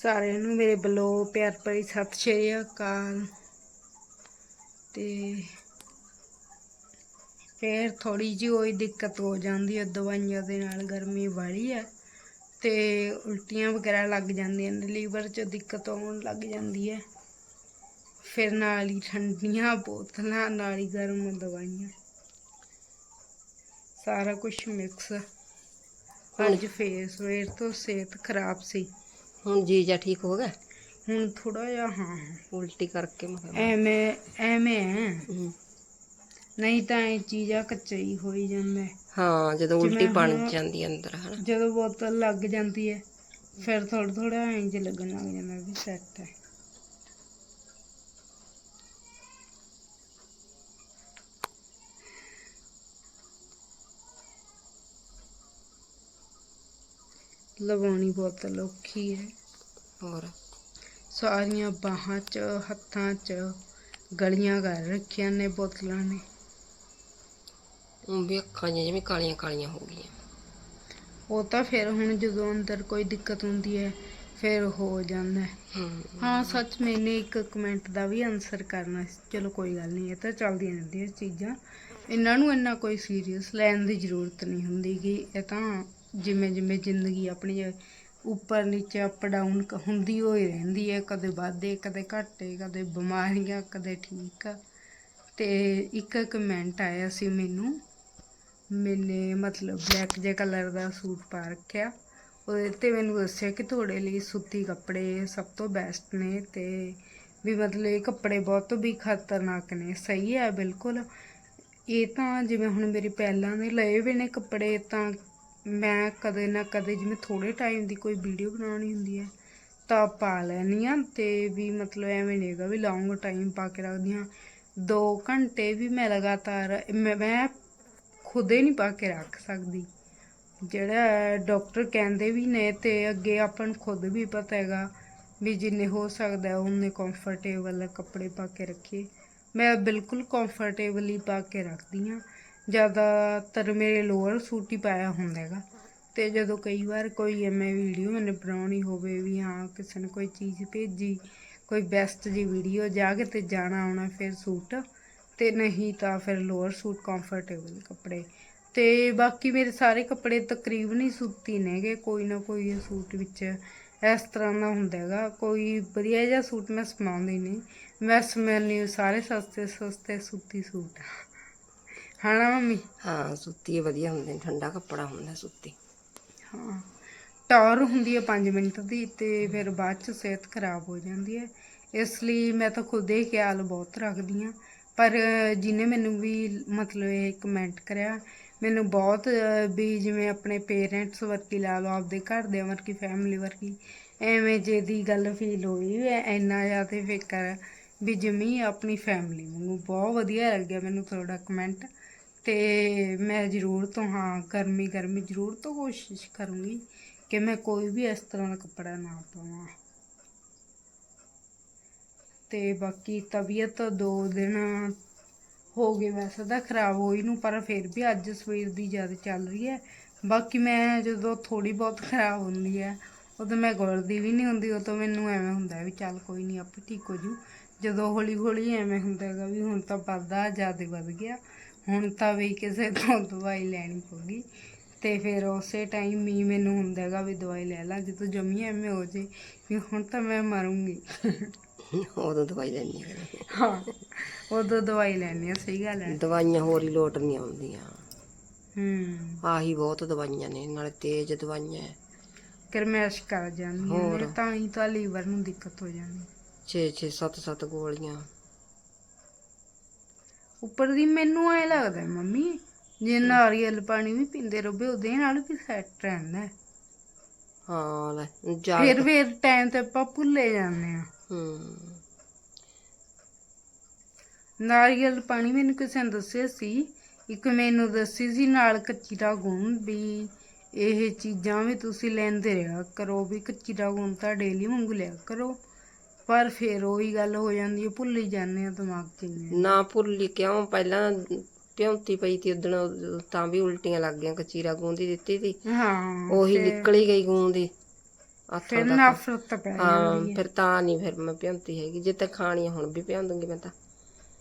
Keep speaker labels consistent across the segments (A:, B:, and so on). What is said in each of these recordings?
A: ਸਾਰਿਆਂ ਨੂੰ ਮੇਰੇ ਵੱਲੋਂ ਪਿਆਰ ਭਰੀ ਸਤਿ ਸ਼੍ਰੀ ਅਕਾਲ। ਤੇ ਫੇਰ ਥੋੜੀ ਜਿਹੀ ਹੋਈ ਦਿੱਕਤ ਹੋ ਜਾਂਦੀ ਹੈ ਦਵਾਈਆਂ ਦੇ ਨਾਲ ਗਰਮੀ ਵਾਲੀ ਹੈ ਤੇ ਉਲਟੀਆਂ ਵਗੈਰਾ ਲੱਗ ਜਾਂਦੀਆਂ ਨੇ ਲੀਵਰ 'ਚ ਦਿੱਕਤ ਆਉਣ ਲੱਗ ਜਾਂਦੀ ਹੈ ਫਿਰ ਨਾਲ ਹੀ ਠੰਡੀਆਂ ਬੋਤਲਾਂ ਨਾਲ ਹੀ ਗਰਮ ਦਵਾਈਆਂ। ਸਾਰਾ ਕੁਝ ਮਿਕਸ ਅੱਜ ਫੇਰ ਸਵੇਰ ਤੋਂ ਸਿਹਤ ਖਰਾਬ ਸੀ।
B: ਹੁਣ ਜੀ ਜਾ ਠੀਕ ਹੋ ਗਿਆ?
A: ਹੁਣ ਥੋੜਾ ਜਿਹਾ ਹਾਂ
B: ਉਲਟੀ ਕਰਕੇ ਮੈਂ ਕਿਹਾ
A: ਐਵੇਂ ਐਵੇਂ ਹੈ।
B: ਹਮ,
A: ਨਹੀਂ ਤਾਂ ਇਹ ਚੀਜ਼ਾਂ ਕੱਚਾ ਹੀ ਹੋਈ ਜਾਂਦਾ। ਹੈ।
B: ਹਾਂ ਜਦੋਂ ਉਲਟੀ ਬਣ ਜਾਂਦੀ ਹੈ ਅੰਦਰ ਹਨਾ।
A: ਜਦੋਂ ਬੋਤਲ ਲੱਗ ਜਾਂਦੀ ਹੈ ਫਿਰ ਥੋੜਾ ਥੋੜਾ ਇੰਜ ਲੱਗਣ ਲੱਗ ਜਾਂਦਾ ਵੀ ਸੈੱਟ ਹੈ ਲਵਾਉਣੀ ਬੋਤਲ ਔਖੀ ਹੈ।
B: ਹੋਰ?
A: ਸਾਰੀਆਂ ਬਾਹਾਂ 'ਚ ਹੱਥਾਂ 'ਚ ਗਲੀਆਂ ਕਰ ਰੱਖੀਆਂ ਨੇ ਬੋਤਲਾਂ ਨੇ।
B: ਉਹ ਵੀ ਅੱਖਾਂ ਜਿਵੇਂ ਕਾਲੀਆਂ ਕਾਲੀਆਂ ਹੋ ਗਈਆਂ।
A: ਉਹ ਤਾਂ ਫਿਰ ਹੁਣ ਜਦੋਂ ਅੰਦਰ ਕੋਈ ਦਿੱਕਤ ਹੁੰਦੀ ਹੈ ਫਿਰ ਹੋ ਜਾਂਦਾ ਹੈ। ਹਾਂ। ਸੱਚ ਮੈਨੇ ਇੱਕ ਕਮੈਂਟ ਦਾ ਵੀ ਆਨਸਰ ਕਰਨਾ ਸੀ। ਚਲੋ ਕੋਈ ਗੱਲ ਨਹੀਂ ਇਹ ਤਾਂ ਚੱਲਦੀਆਂ ਰਹਿੰਦੀਆਂ ਚੀਜ਼ਾਂ। ਇਹਨਾਂ ਨੂੰ ਇੰਨਾ ਕੋਈ ਸੀਰੀਅਸ ਲੈਣ ਦੀ ਜ਼ਰੂਰਤ ਨਹੀਂ ਹੁੰਦੀ ਕਿ ਇਹ ਤਾਂ ਜਿਵੇਂ ਜਿਵੇਂ ਜ਼ਿੰਦਗੀ ਆਪਣੀ ਉੱਪਰ ਨੀਚੇ ਅਪ ਡਾਊਨ ਹੁੰਦੀ ਹੋਈ ਰਹਿੰਦੀ ਹੈ, ਕਦੇ ਵਾਧੇ, ਕਦੇ ਘਾਟੇ, ਕਦੇ ਬਿਮਾਰੀਆਂ, ਕਦੇ ਠੀਕ। ਤੇ ਇੱਕ ਕਮੈਂਟ ਆਇਆ ਸੀ ਮੈਨੂੰ, ਮੈਨੇ ਮਤਲਬ ਬਲੈਕ ਜੇ ਕਲਰ ਦਾ ਸੂਟ ਪਾ ਰੱਖਿਆ, ਉਹਦੇ ਤੇ ਮੈਨੂੰ ਦੱਸਿਆ ਕਿ ਤੁਹਾਡੇ ਲਈ ਸੂਤੀ ਕੱਪੜੇ ਸਭ ਤੋਂ ਬੈਸਟ ਨੇ ਤੇ ਵੀ ਮਤਲਬ ਇਹ ਕੱਪੜੇ ਬਹੁਤ ਵੀ ਖਤਰਨਾਕ ਨੇ। ਸਹੀ ਹੈ, ਬਿਲਕੁਲ। ਇਹ ਤਾਂ ਜਿਵੇਂ ਹੁਣ ਮੇਰੇ ਪਹਿਲਾਂ ਦੇ ਲਏ ਵੀ ਨੇ ਕੱਪੜੇ, ਤਾਂ ਮੈਂ ਕਦੇ ਨਾ ਕਦੇ ਜਿਵੇਂ ਥੋੜੇ ਟਾਈਮ ਦੀ ਕੋਈ ਵੀਡੀਓ ਬਣਾਉਣੀ ਹੁੰਦੀ ਹੈ, ਤਾਂ ਪਾ ਲੈਣੀ ਆ ਤੇ ਵੀ ਮਤਲਬ ਐਵੇਂ ਨਹੀਂਗਾ ਵੀ ਲੌਂਗ ਟਾਈਮ ਪਾ ਕੇ ਰੱਖਦੀ ਹਾਂ। 2 ਘੰਟੇ ਵੀ ਮੈਂ ਲਗਾਤਾਰ, ਮੈਂ ਮੈਂ ਖੁਦੇ ਨਹੀਂ ਪਾ ਕੇ ਰੱਖ ਸਕਦੀ। ਜਿਹੜਾ ਡਾਕਟਰ ਕਹਿੰਦੇ ਵੀ ਨੇ ਤੇ ਅੱਗੇ ਆਪਾਂ ਨੂੰ ਖੁਦ ਵੀ ਪਤਾ ਹੈਗਾ ਵੀ ਜਿੰਨੇ ਹੋ ਸਕਦਾ ਉਹਨੇ ਕੰਫਰਟੇਬਲ ਕੱਪੜੇ ਪਾ ਕੇ ਰੱਖੀਏ। ਮੈਂ ਬਿਲਕੁਲ ਕੰਫਰਟੇਬਲ ਪਾ ਕੇ ਰੱਖਦੀ ਹਾਂ। ਜ਼ਿਆਦਾਤਰ ਮੇਰੇ ਲੋਅਰ ਸੂਟ ਹੀ ਪਾਇਆ ਹੁੰਦਾ ਹੈਗਾ। ਤੇ ਜਦੋਂ ਕਈ ਵਾਰ ਕੋਈ ਐਵੇਂ ਵੀਡੀਓ ਮੈਨੇ ਬਣਾਉਣੀ ਹੋਵੇ ਵੀ ਹਾਂ, ਕਿਸੇ ਨੇ ਕੋਈ ਚੀਜ਼ ਭੇਜੀ, ਕੋਈ ਬੈਸਟ ਜੀ ਵੀਡੀਓ ਜਾ ਕੇ ਤੇ ਜਾਣਾ ਆਉਣਾ ਫਿਰ ਸੂਟ, ਤੇ ਨਹੀਂ ਤਾਂ ਫਿਰ ਲੋਅਰ ਸੂਟ ਕੰਫਰਟੇਬਲ ਕੱਪੜੇ। ਤੇ ਬਾਕੀ ਮੇਰੇ ਸਾਰੇ ਕੱਪੜੇ ਤਕਰੀਬਨ ਹੀ ਸੂਤੀ ਨੇਗੇ ਕੋਈ ਨਾ ਕੋਈ ਸੂਟ ਵਿੱਚ ਇਸ ਤਰ੍ਹਾਂ ਦਾ ਹੁੰਦਾ ਹੈਗਾ। ਕੋਈ ਵਧੀਆ ਜਿਹਾ ਸੂਟ ਮੈਂ ਸਮਾਉਂਦੀ ਨਹੀਂ। ਮੈਂ ਸਮੈਨੀ ਸਾਰੇ ਸਸਤੇ ਸਸਤੇ ਸੂਤੀ ਸੂਟ। ਹਨਾ ਮੰਮੀ?
B: ਹਾਂ ਸੁੱਤੀ ਵਧੀਆ ਹੁੰਦੇ ਨੇ ਠੰਡਾ ਕੱਪੜਾ ਹੁੰਦਾ ਸੁੱਤੀ।
A: ਹਾਂ ਟੌਰ ਹੁੰਦੀ ਹੈ 5 ਮਿੰਟ ਦੀ ਤੇ ਫਿਰ ਬਾਅਦ ਚ ਸਿਹਤ ਖਰਾਬ ਹੋ ਜਾਂਦੀ ਹੈ। ਇਸ ਲਈ ਮੈਂ ਤਾਂ ਖੁਦ ਹੀ ਖਿਆਲ ਬਹੁਤ ਰੱਖਦੀ ਹਾਂ। ਪਰ ਜਿਹਨੇ ਮੈਨੂੰ ਵੀ ਮਤਲਬ ਇਹ ਕਮੈਂਟ ਕਰਿਆ ਮੈਨੂੰ ਬਹੁਤ ਵੀ ਜਿਵੇਂ ਆਪਣੇ ਪੇਰੈਂਟਸ ਵਰਗੀ ਲਾ ਲਓ ਆਪਦੇ ਘਰ ਦੇ ਵਰਗੀ ਫੈਮਿਲੀ ਵਰਗੀ ਐਵੇਂ ਜੇ ਦੀ ਗੱਲ ਫੀਲ ਹੋਈ ਵੀ ਇੰਨਾ ਜ਼ਿਆਦਾ ਫਿਕਰ ਵੀ ਜਮੀ ਆਪਣੀ ਫੈਮਿਲੀ ਵਾਂਗੂ। ਬਹੁਤ ਵਧੀਆ ਲੱਗਿਆ ਮੈਨੂੰ ਤੁਹਾਡਾ ਕਮੈਂਟ ਤੇ ਮੈਂ ਜ਼ਰੂਰ ਤੋਂ, ਹਾਂ, ਗਰਮੀ ਗਰਮੀ ਜ਼ਰੂਰ ਤੋਂ ਕੋਸ਼ਿਸ਼ ਕਰੂੰਗੀ ਕਿ ਮੈਂ ਕੋਈ ਵੀ ਇਸ ਤਰ੍ਹਾਂ ਦਾ ਕੱਪੜਾ ਨਾ ਪਾਵਾਂ। ਤੇ ਬਾਕੀ ਤਬੀਅਤ ਦੋ ਦਿਨ ਹੋ ਗਏ ਵੈਸੇ ਤਾਂ ਖਰਾਬ ਹੋਈ ਨੂੰ, ਪਰ ਫਿਰ ਵੀ ਅੱਜ ਸਵੇਰ ਦੀ ਜ਼ਿਆਦਾ ਚੱਲ ਰਹੀ ਹੈ। ਬਾਕੀ ਮੈਂ ਜਦੋਂ ਥੋੜੀ ਬਹੁਤ ਖਰਾਬ ਹੁੰਦੀ ਹੈ, ਉਦੋਂ ਮੈਂ ਗੁਰਦੀ ਵੀ ਨਹੀਂ ਹੁੰਦੀ, ਉਦੋਂ ਮੈਨੂੰ ਐਵੇਂ ਹੁੰਦਾ ਵੀ ਚੱਲ ਕੋਈ ਨਹੀਂ, ਆਪੇ ਠੀਕ ਹੋ ਜੂ। ਜਦੋਂ ਹੌਲੀ ਹੌਲੀ ਐਵੇਂ ਹੁੰਦਾ ਹੈਗਾ ਵੀ ਹੁਣ ਤਾਂ ਵੱਧਦਾ ਜ਼ਿਆਦਾ ਵੱਧ ਗਿਆ। ਹੁਣ ਤਾਂ ਵੀ ਕਿਸੇ ਤੋਂ ਦਵਾਈ ਲੈਣੀ ਪਊਗੀ। ਤੇ ਫਿਰ ਉਸੇ ਟਾਈਮ ਹੀ ਮੈਨੂੰ ਹੁੰਦਾ ਹੈਗਾ ਵੀ ਦਵਾਈ ਲੈ ਲਾ ਜਦੋਂ ਜਮੀ ਐਵੇਂ ਹੋ ਜੇ। ਵੀ ਹੁਣ ਤਾਂ ਮੈਂ ਮਰੂੰਗੀ।
B: ਉਦੋਂ ਦਵਾਈ ਲੈਣੀ ਹੈ
A: ਹਾਂ ਉਦੋਂ ਦਵਾਈ ਲੈਣੀ ਆ ਸਹੀ ਗੱਲ ਹੈ
B: ਦਵਾਈਆਂ ਹੋਰ ਹੀ ਲੋਟ ਨਹੀਂ ਆਉਂਦੀਆਂ
A: ਹੂੰ।
B: ਆਹੀ ਬਹੁਤ ਦਵਾਈਆਂ ਨੇ ਨਾਲੇ ਤੇਜ਼ ਦਵਾਈਆਂ ਹੈ
A: ਗਰਮੈਸ਼ ਕਰ ਜਾਂਦੀ ਹੈ। ਤਾਂ ਹੀ ਤਾਂ ਲੀਵਰ ਨੂੰ ਦਿੱਕਤ ਹੋ ਜਾਂਦੀ।
B: 6 6 7 7 ਗੋਲੀਆਂ।
A: ਉੱਪਰ ਦੀ ਮੈਨੂੰ ਐ ਲੱਗਦਾ ਮੰਮੀ ਜੇ ਨਾਰੀਅਲ ਪਾਣੀ ਵੀ ਪੀਂਦੇ ਰਹੋਗੇ ਉਹਦੇ ਨਾਲ ਵੀ ਸੈੱਟ ਰਹਿੰਦਾ। ਹੈ।
B: ਲੈ ਜਾ
A: ਫਿਰ ਫਿਰ ਟਾਈਮ ਤੇ ਆਪਾਂ ਭੁੱਲੇ ਜਾਂਦੇ ਆ
B: ਹੂੰ।
A: ਨਾਰੀਅਲ ਪਾਣੀ ਮੈਨੂੰ ਕਿਸੇ ਨੇ ਦੱਸਿਆ ਸੀ ਇੱਕ ਮੈਨੂੰ ਦੱਸੀ ਸੀ ਨਾਲ ਕੱਚੀ ਦਾ ਗੁਣ ਵੀ ਇਹ ਚੀਜ਼ਾਂ ਵੀ ਤੁਸੀਂ ਲੈਂਦੇ ਰਿਹਾ ਕਰੋ ਵੀ ਕੱਚੀ ਦਾ ਗੁਣ ਤਾਂ ਡੇਲੀ ਵਾਂਗੂ ਲਿਆ ਕਰੋ। ਪਰ ਫਿਰ ਉਹੀ ਗੱਲ ਹੋ ਜਾਂਦੀ ਹੈ ਭੁੱਲ ਹੀ ਜਾਂਦੇ ਆ ਦਿਮਾਗ 'ਚ ਹੀ
B: ਨਾ ਭੁੱਲੀ ਕਿਉਂ? ਪਹਿਲਾਂ ਪਿਉਂਤੀ ਪਈ ਤੀ ਉਦਣ ਤਾਂ ਵੀ ਉਲਟੀਆਂ ਲੱਗ ਗਈਆਂ ਕਚੀਰਾ ਗੂੰਦੀ ਦਿੱਤੀ ਤੀ।
A: ਹਾਂ
B: ਉਹੀ ਨਿਕਲ ਗਈ ਗੂੰਦੀ
A: ਫਿਰ ਨਫ਼ਰਤ ਪੈ
B: ਹਾਂ
A: ਜਾਂਦੀ ਹੈ।
B: ਫਿਰ ਤਾਂ ਨਹੀਂ ਫਿਰ ਮੈਂ ਭਿਉਂਤੀ ਹੈਗੀ। ਜੇ ਤੇ ਖਾਣੀ ਆ, ਹੁਣ ਵੀ ਭਿਉਂ ਦੂੰਗੀ ਮੈਂ ਤਾਂ।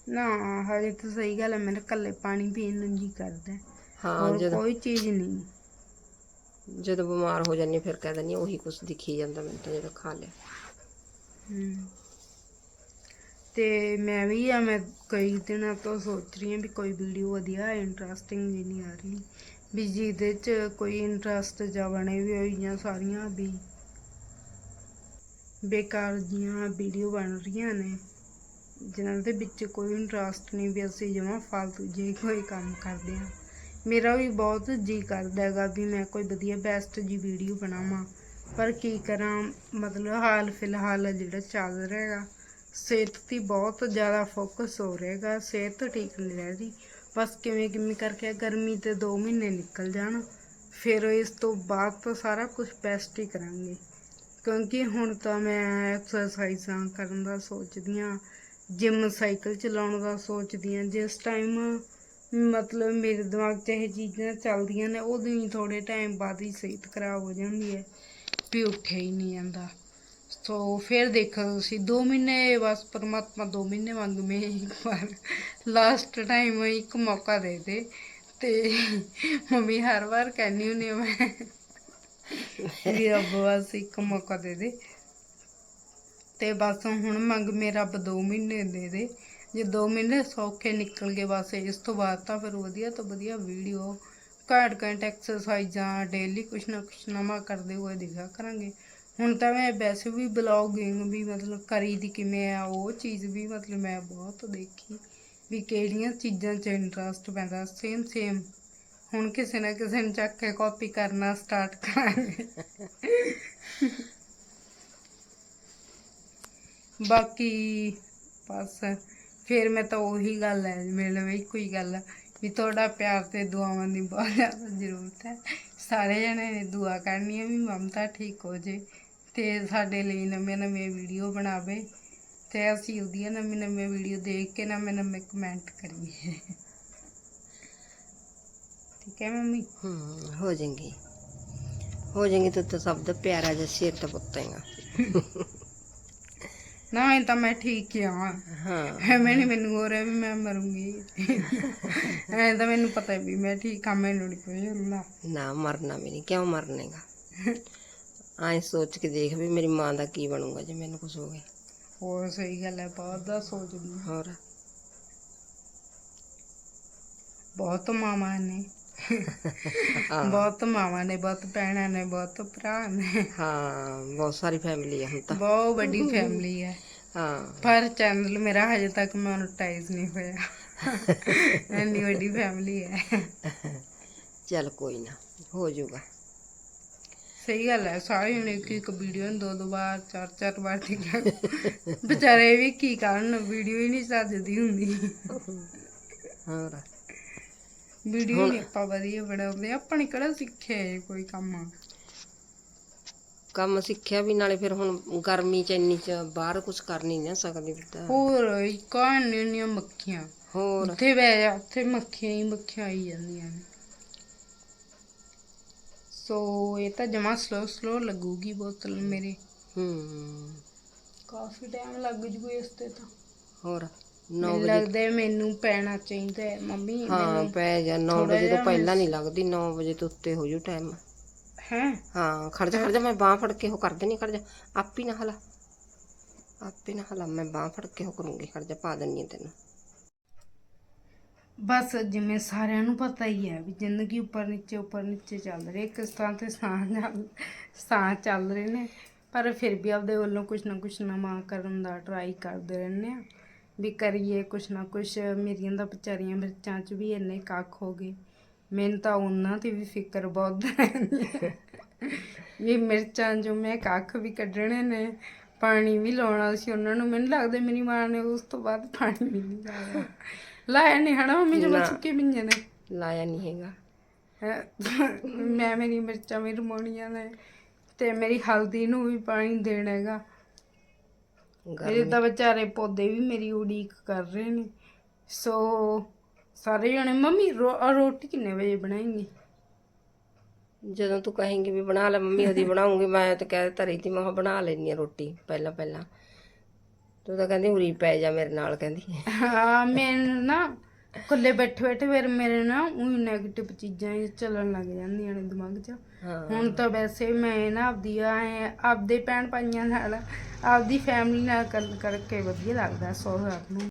A: ਨਾ ਹਜੇ ਤਾਂ ਸਹੀ ਗੱਲ ਹੈ ਮੇਰੇ ਕੱਲੇ ਪਾਣੀ ਪੀਣ ਨੂੰ ਜੀ ਕਰਦਾ ਹੈ।
B: ਹਾਂ
A: ਹੋਰ
B: ਜਦੋਂ
A: ਕੋਈ ਚੀਜ਼ ਨਹੀਂ।
B: ਜਦੋਂ ਬਿਮਾਰ ਹੋ ਜਾਂਦੀ ਹਾਂ, ਫਿਰ ਕਹਿ ਦਿੰਦੀ ਹਾਂ, ਉਹੀ ਕੁਛ ਦਿਖੀ ਜਾਂਦਾ ਮੈਨੂੰ ਤਾਂ ਜਦੋਂ ਖਾ ਲਿਆ।
A: ਤੇ ਮੈਂ ਵੀ ਆ, ਮੈਂ ਕਈ ਦਿਨਾਂ ਤੋਂ ਸੋਚ ਰਹੀ ਹਾਂ ਵੀ ਕੋਈ ਵੀਡੀਓ ਵਧੀਆ ਇੰਟਰਸਟਿੰਗ ਜੀ ਨਹੀਂ ਆ ਰਹੀ। ਵੀ ਜਿਹਦੇ ਚ ਕੋਈ ਇੰਟਰਸਟ ਜਾਂ ਬਣੇ ਵੀ ਹੋਈਆਂ ਸਾਰੀਆਂ ਵੀ ਬੇਕਾਰ ਜੀਆਂ ਵੀਡੀਓ ਬਣ ਰਹੀਆਂ ਨੇ, ਜਿਨ੍ਹਾਂ ਦੇ ਵਿੱਚ ਕੋਈ ਇੰਟਰਸਟ ਨਹੀਂ ਵੀ ਅਸੀਂ ਜਮਾਂ ਫਾਲਤੂ ਜੇ ਕੋਈ ਕੰਮ ਕਰਦੇ ਹਾਂ। ਮੇਰਾ ਵੀ ਬਹੁਤ ਜੀ ਕਰਦਾ ਹੈਗਾ ਵੀ ਮੈਂ ਕੋਈ ਵਧੀਆ ਬੈਸਟ ਜੀ ਵੀਡੀਓ ਬਣਾਵਾਂ। ਪਰ ਕੀ ਕਰਾਂ, ਮਤਲਬ ਹਾਲ ਫਿਲਹਾਲ ਜਿਹੜਾ ਚੱਲ ਰਿਹਾ ਸਿਹਤ ਤੇ ਬਹੁਤ ਜ਼ਿਆਦਾ ਫੋਕਸ ਹੋ ਰਿਹਾ ਸਿਹਤ ਠੀਕ ਨਹੀਂ ਰਹਿ ਰਹੀ। ਬਸ ਕਿਵੇਂ ਕਿਵੇਂ ਕਰਕੇ ਗਰਮੀ ਤੇ 2 ਮਹੀਨੇ ਨਿਕਲ ਜਾਣ, ਫਿਰ ਇਸ ਤੋਂ ਬਾਅਦ ਤਾਂ ਸਾਰਾ ਕੁਝ ਬੈਸਟ ਹੀ ਕਰਾਂਗੇ। ਕਿਉਂਕਿ ਹੁਣ ਤਾਂ ਮੈਂ ਐਕਸਰਸਾਈਜ਼ਾਂ ਕਰਨ ਦਾ ਸੋਚਦੀ ਹਾਂ ਜਿਮ ਸਾਈਕਲ ਚਲਾਉਣ ਦਾ ਸੋਚਦੀ ਹਾਂ, ਜਿਸ ਟਾਈਮ ਮਤਲਬ ਮੇਰੇ ਦਿਮਾਗ 'ਚ ਇਹ ਚੀਜ਼ਾਂ ਚੱਲਦੀਆਂ ਨੇ ਉਦੋਂ ਹੀ ਥੋੜੇ ਟਾਈਮ ਬਾਅਦ ਹੀ ਸਿਹਤ ਖਰਾਬ ਹੋ ਜਾਂਦੀ ਹੈ। ਵੀ ਉੱਠਿਆ ਹੀ ਨਹੀਂ ਜਾਂਦਾ। ਸੋ ਫਿਰ ਦੇਖੋ ਤੁਸੀਂ 2 ਮਹੀਨੇ ਬਸ ਪਰਮਾਤਮਾ 2 ਮਹੀਨੇ ਮੰਗ ਮੈਂ ਇੱਕ ਵਾਰ ਲਾਸਟ ਟਾਈਮ ਇੱਕ ਮੌਕਾ ਦੇ ਦੇ ਤੇ ਮੰਮੀ ਹਰ ਵਾਰ ਕਹਿੰਦੀ ਹੁੰਦੀ ਆ ਮੈਂ ਵੀ ਰੱਬ ਬਸ ਇੱਕ ਮੌਕਾ ਦੇ ਦੇ। ਤੇ ਬਸ ਹੁਣ ਮੰਗ ਮੇਰਾ ਰੱਬ 2 ਮਹੀਨੇ ਦੇ ਦੇ। ਜੇ 2 ਮਹੀਨੇ ਸੌਖੇ ਨਿਕਲ ਗਏ ਬਸ ਇਸ ਤੋਂ ਬਾਅਦ ਤਾਂ ਫਿਰ ਵਧੀਆ ਤੋਂ ਵਧੀਆ ਵੀਡੀਓ ਘੱਟ ਘੱਟ ਐਕਸਰਸਾਈਜ਼ਾਂ ਡੇਲੀ ਕੁਛ ਨਾ ਕੁਛ ਨਵਾਂ ਕਰਦੇ ਹੋਏ ਦਿਖਾ ਕਰਾਂਗੇ। ਹੁਣ ਤਾਂ ਮੈਂ ਵੈਸੇ ਵੀ ਬਲੌਗਿੰਗ ਵੀ ਮਤਲਬ ਕਰੀ ਦੀ ਕਿਵੇਂ ਆ, ਉਹ ਚੀਜ਼ ਵੀ ਮਤਲਬ ਮੈਂ ਬਹੁਤ ਦੇਖੀ ਵੀ ਕਿਹੜੀਆਂ ਚੀਜ਼ਾਂ 'ਚ ਇੰਟਰਸਟ ਪੈਂਦਾ। ਸੇਮ ਸੇਮ ਹੁਣ ਕਿਸੇ ਨਾ ਕਿਸੇ ਨੂੰ ਚੱਕ ਕੇ ਕਾਪੀ ਕਰਨਾ ਸਟਾਰਟ ਕਰਾਂਗੇ। ਬਾਕੀ ਬਸ, ਫਿਰ ਮੈਂ ਤਾਂ ਉਹੀ ਗੱਲ ਹੈ ਮੇਰੇ ਲਈ ਕੋਈ ਗੱਲ। ਆ ਵੀ ਤੁਹਾਡਾ ਪਿਆਰ ਤੇ ਦੁਆਵਾਂ ਦੀ ਬਹੁਤ ਜ਼ਿਆਦਾ ਜ਼ਰੂਰਤ ਹੈ। ਸਾਰੇ ਜਣੇ ਨੇ ਦੁਆ ਕਰਨੀ ਹੈ ਵੀ ਮਮਤਾ ਠੀਕ ਹੋ ਜੇ ਤੇ ਸਾਡੇ ਲਈ ਨਵੇਂ ਨਵੇਂ ਵੀਡੀਓ ਬਣਾਵੇ ਤੇ ਅਸੀਂ ਉਹਦੀਆਂ ਨਵੀਂ ਨਵੀਂ ਵੀਡੀਓ ਦੇਖ ਕੇ ਨਵੇਂ ਨਵੇਂ ਕਮੈਂਟ ਕਰੀਏ। ਠੀਕ ਹੈ ਮੰਮੀ?
B: ਹੂੰ, ਹੋ ਜਾਏਗੀ। ਹੋ ਜਾਏਗੀ ਤੂੰ ਤਾਂ ਸਭ ਦਾ ਪਿਆਰਾ ਜਿਹਾ ਸਿਰ ਤੇ ਪੁੱਤੇਗਾ
A: ਨਾ ਇਹ ਤਾਂ ਮੈਂ ਠੀਕ ਹੀ ਹਾਂ।
B: ਹਾਂ।
A: ਐਵੇਂ ਨਹੀਂ ਮੈਨੂੰ ਹੋ ਰਿਹਾ ਵੀ ਮੈਂ ਮਰੂੰਗੀ। ਐਂ ਤਾਂ ਮੈਨੂੰ ਪਤਾ ਵੀ ਮੈਂ ਠੀਕ ਆ ਮੈਨੂੰ ਨਹੀਂ ਕੋਈ ਹੁੰਦਾ
B: ਨਾ ਮਰਨਾ ਵੀ ਨਹੀਂ ਕਿਉਂ ਮਰਨੇਗਾ? ਐਂ ਸੋਚ ਕੇ ਦੇਖ ਵੀ ਮੇਰੀ ਮਾਂ ਦਾ ਕੀ ਬਣੂਗਾ ਜੇ ਮੈਨੂੰ ਕੁਝ ਹੋ ਗਿਆ।
A: ਹੋਰ ਸਹੀ ਗੱਲ ਹੈ ਬਹੁਤ ਦਾ ਸੋਚਦੀ ਹਾਂ।
B: ਹੋਰ?
A: ਬਹੁਤ ਮਾਵਾਂ ਨੇ
B: ਹਾਂ
A: ਬਹੁਤ ਮਾਵਾਂ ਨੇ ਬਹੁਤ ਭੈਣਾਂ ਨੇ ਬਹੁਤ ਭਰਾ ਨੇ।
B: ਹਾਂ ਬਹੁਤ ਸਾਰੀ ਫੈਮਿਲੀ ਆ ਹੁਣ ਤਾਂ।
A: ਬਹੁਤ ਵੱਡੀ ਫੈਮਿਲੀ ਹੈ
B: ਹਾਂ।
A: ਪਰ ਚੈਨਲ ਮੇਰਾ ਹਜੇ ਤੱਕ ਮੋਨਟਾਈਜ਼ ਨਹੀਂ ਹੋਇਆ। ਇੰਨੀ ਵੱਡੀ ਫੈਮਿਲੀ ਹੈ
B: ਚੱਲ ਕੋਈ ਨਾ ਹੋ ਜਾਊਗਾ।
A: ਸਹੀ ਗੱਲ ਹੈ ਸਾਰੇ ਜਣੇ ਇੱਕ ਇੱਕ ਵੀਡੀਓ ਨੂੰ ਦੋ ਦੋ ਵਾਰ ਚਾਰ ਚਾਰ ਵਾਰ ਦੇਖਣ ਵਿਚਾਰੇ ਵੀ ਕੀ ਕਰਨ ਵੀਡੀਓ ਹੀ ਨਹੀਂ ਚੱਜਦੀ ਹੁੰਦੀ।
B: ਹੋਰ।
A: ਵੀਡੀਓ ਨਹੀਂ ਆਪਾਂ ਵਧੀਆ ਬਣਾਉਂਦੇ ਆਪਾਂ ਨੇ ਕਿਹੜਾ ਸਿੱਖਿਆ ਹੈ ਕੋਈ ਕੰਮ।
B: ਕੰਮ ਸਿੱਖਿਆ ਵੀ ਨਾਲੇ ਫਿਰ ਹੁਣ ਗਰਮੀ ਚ ਇੰਨੀ ਚ ਬਾਹਰ ਕੁਝ ਕਰ ਨਹੀਂ ਨਾ ਸਕਦੀ ਪੁੱਤ
A: ਹੋਰ ਕਾਹਨ ਨੀਆਂ ਮੱਖੀਆਂ।
B: ਹੋਰ।
A: ਉੱਥੇ ਬਹਿ ਜਾ ਉੱਥੇ ਮੱਖੀਆਂ ਹੀ ਮੱਖੀਆਂ ਆਈ ਜਾਂਦੀਆਂ ਨੇ। ਸੋ ਇਹ ਤਾਂ ਜਮਾ ਸਲੋ ਸਲੋ ਲੱਗੂਗੀ ਬੋਤਲ ਮੇਰੇ।
B: ਹੂੰ
A: ਕਾਫੀ ਟਾਈਮ ਲੱਗ ਜੂ ਇਸ ਤੇ ਤਾਂ।
B: ਹੋਰ? 9
A: ਮੈਨੂੰ
B: ਵਜੇ
A: ਲੱਗਦਾ ਹੈ ਮੈਨੂੰ ਪੈਣਾ ਚਾਹੀਦਾ ਹੈ ਮੰਮੀ
B: ਹਾਂ
A: ਮੈਨੂੰ
B: ਪੈ ਜਾ 9
A: ਥੋੜ੍ਹਾ
B: ਵਜੇ ਤੋਂ
A: ਜਿਹਾ
B: ਪਹਿਲਾਂ ਨਹੀਂ ਲੱਗਦੀ 9 ਵਜੇ ਤੋਂ ਉੱਤੇ ਹੋ ਜੂ ਟਾਈਮ
A: ਹੈ?
B: ਹਾਂ ਖੜ ਜਾ ਖੜ ਜਾ ਮੈਂ ਬਾਹ ਫੜ ਕੇ ਉਹ ਕਰ ਦੇਣੀ ਖੜ ਜਾ ਆਪੀ ਨਾ ਹਲਾ। ਆਪੇ ਨਾ ਹਲਾ ਮੈਂ ਬਾਹ ਫੜ ਕੇ ਉਹ ਕਰੂੰਗੀ ਖੜ ਜਾ ਪਾ ਦਿੰਨੀ ਆ ਤੈਨੂੰ।
A: ਬਸ ਜਿਵੇਂ ਸਾਰਿਆਂ ਨੂੰ ਪਤਾ ਹੀ ਹੈ ਵੀ ਜ਼ਿੰਦਗੀ ਉੱਪਰ ਨੀਚੇ ਉੱਪਰ ਨੀਚੇ ਚੱਲ ਰਹੀ ਹੈ ਕਿਸ ਤਰ੍ਹਾਂ ਤੇ ਸਾਹ ਚੱਲ ਸਾਹ ਚੱਲ ਰਹੇ ਨੇ ਪਰ ਫਿਰ ਵੀ ਆਪਦੇ ਵੱਲੋਂ ਕੁਝ ਨਾ ਕੁਝ ਨਵਾਂ ਕਰਨ ਦਾ ਟਰਾਈ ਕਰਦੇ ਰਹਿੰਦੇ ਆ ਵੀ ਕਰੀਏ ਕੁਝ ਨਾ ਕੁਝ ਮੇਰੀਆਂ ਦਾ ਵਿਚਾਰੀਆਂ ਮਿਰਚਾਂ 'ਚ ਵੀ ਇੰਨੇ ਕੱਖ ਹੋ ਗਏ। ਮੈਨੂੰ ਤਾਂ ਉਹਨਾਂ ਦੀ ਵੀ ਫਿਕਰ ਬਹੁਤ ਰਹਿੰਦੀ ਹੈ ਵੀ ਮਿਰਚਾਂ ਜੋ ਮੈਂ ਕੱਖ ਵੀ ਕੱਢਣੇ ਨੇ ਪਾਣੀ ਵੀ ਲਾਉਣਾ ਸੀ ਉਹਨਾਂ ਨੂੰ। ਮੈਨੂੰ ਲੱਗਦਾ ਮੇਰੀ ਮਾਂ ਨੇ ਉਸ ਤੋਂ ਬਾਅਦ ਪਾਣੀ ਵੀ ਨਹੀਂ ਲਾਇਆ। ਲਾਇਆ ਨਹੀਂ ਹਨਾ ਮੰਮੀ ਜਦੋਂ। ਸੁੱਕੇ ਪਿੰਜੇ ਨੇ।
B: ਲਾਇਆ ਨਹੀਂ ਹੈਗਾ।
A: ਮੈਂ ਮੇਰੀ ਮਿਰਚਾਂ ਵੀ ਰਮਾਉਣੀਆਂ ਨੇ ਤੇ ਮੇਰੀ ਹਲਦੀ ਨੂੰ ਵੀ ਪਾਣੀ ਦੇਣਾ ਹੈਗਾ। ਮੇਰੇ ਤਾਂ ਵਿਚਾਰੇ ਪੌਦੇ ਵੀ ਮੇਰੀ ਉਡੀਕ ਕਰ ਰਹੇ ਨੇ। ਸੋ ਸਾਰੇ ਜਣੇ ਮੰਮੀ ਰੋਟੀ ਕਿੰਨੇ ਵਜੇ ਬਣਾਏਂਗੇ?
B: ਜਦੋਂ ਤੂੰ ਕਹੇਂਗੀ ਵੀ ਬਣਾ ਲੈ ਮੰਮੀ ਉਹਦੀ ਬਣਾਉਂਗੀ ਮੈਂ ਤਾਂ ਕਹਿ ਧਰੀ ਤੀ ਮੈਂ ਬਣਾ ਲੈਣੀ ਆ ਰੋਟੀ ਪਹਿਲਾਂ ਪਹਿਲਾਂ। ਤੂੰ ਤਾਂ ਕਹਿੰਦੀ ਉਰੀ ਪੈ ਜਾ ਮੇਰੇ ਨਾਲ ਕਹਿੰਦੀ।
A: ਹਾਂ ਮੈਨੂੰ ਨਾ ਇਕੱਲੇ ਬੈਠੇ ਬੈਠੇ ਫਿਰ ਮੇਰੇ ਨਾ ਉਹ ਨੈਗੇਟਿਵ ਚੀਜ਼ਾਂ ਹੀ ਚੱਲਣ ਲੱਗ ਜਾਂਦੀਆਂ ਨੇ ਦਿਮਾਗ 'ਚ। ਹੁਣ ਤਾਂ ਵੈਸੇ ਮੈਂ ਨਾ ਆਪਦੀ ਐਂ ਆਪਦੇ ਭੈਣ ਭਾਈਆਂ ਨਾਲ ਆਪਦੀ ਫੈਮਿਲੀ ਨਾਲ ਗੱਲ ਕਰਕੇ ਵਧੀਆ ਲੱਗਦਾ ਸੋਹਰਾ ਨੂੰ।